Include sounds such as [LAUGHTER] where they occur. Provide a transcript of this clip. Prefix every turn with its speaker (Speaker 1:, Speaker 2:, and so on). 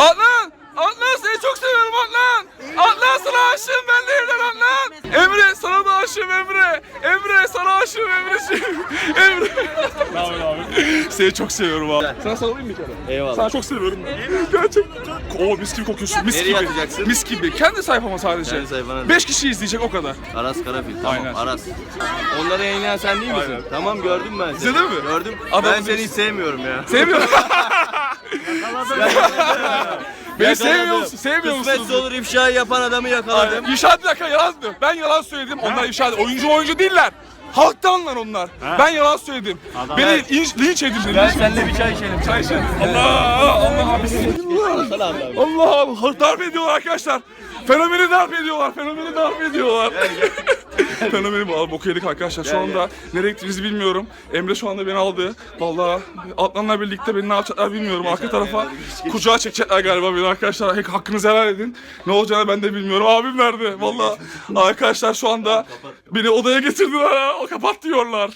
Speaker 1: Adnan! Adnan seni çok seviyorum Adnan! Adnan sana aşığım ben de evlen Adnan! Emre sana da aşığım Emre! Emre sana aşığım Emre'ciğim! Emre! [LAUGHS] Haber [LAUGHS] abi? Seni çok seviyorum abi. Sana sarılayım bir kere.
Speaker 2: Eyvallah.
Speaker 1: Sana çok seviyorum ben. Gerçekten. Oo mis gibi kokuyorsun. Mis
Speaker 2: Nereye
Speaker 1: gibi.
Speaker 2: atacaksın?
Speaker 1: Mis gibi. Kendi sayfama sadece.
Speaker 2: Kendi sayfana.
Speaker 1: 5 kişi izleyecek o kadar.
Speaker 2: Aras Karafil. Tamam
Speaker 1: Aynen.
Speaker 2: Aras. Onları yayınlayan sen değil misin?
Speaker 1: Aynen.
Speaker 2: Tamam gördüm ben seni.
Speaker 1: İzledin mi?
Speaker 2: Gördüm.
Speaker 1: Adam
Speaker 2: ben seni hiç sevmiyorum ya.
Speaker 1: Sevmiyorum. [LAUGHS] Beni sevmiyor musun? Sevmiyor
Speaker 2: Kısmetse
Speaker 1: musunuz?
Speaker 2: olur ifşayı yapan adamı yakaladım.
Speaker 1: İnşaat bir dakika yalandı. Ben yalan söyledim. Onlar inşaat oyuncu oyuncu değiller. Halktanlar onlar. Ben yalan söyledim. Beni linç, linç Linç.
Speaker 2: seninle bir çay içelim.
Speaker 1: Çay içelim. Allah Allah abi. Allah Allah darp ediyorlar arkadaşlar. Fenomeni darp ediyorlar. Fenomeni darp ediyorlar. Fenomeni bu abi boku yedik arkadaşlar. Şu anda nereye gittiğimizi bilmiyorum. Emre şu anda beni aldı. Vallahi Adnan'la birlikte beni ne yapacaklar bilmiyorum. Arka tarafa kucağa çekecekler galiba beni arkadaşlar. Hek- Hakkınızı helal edin. Ne olacağını ben de bilmiyorum. Abim nerede? Vallahi arkadaşlar şu anda beni odaya getirdiler. ha. O kapat diyorlar.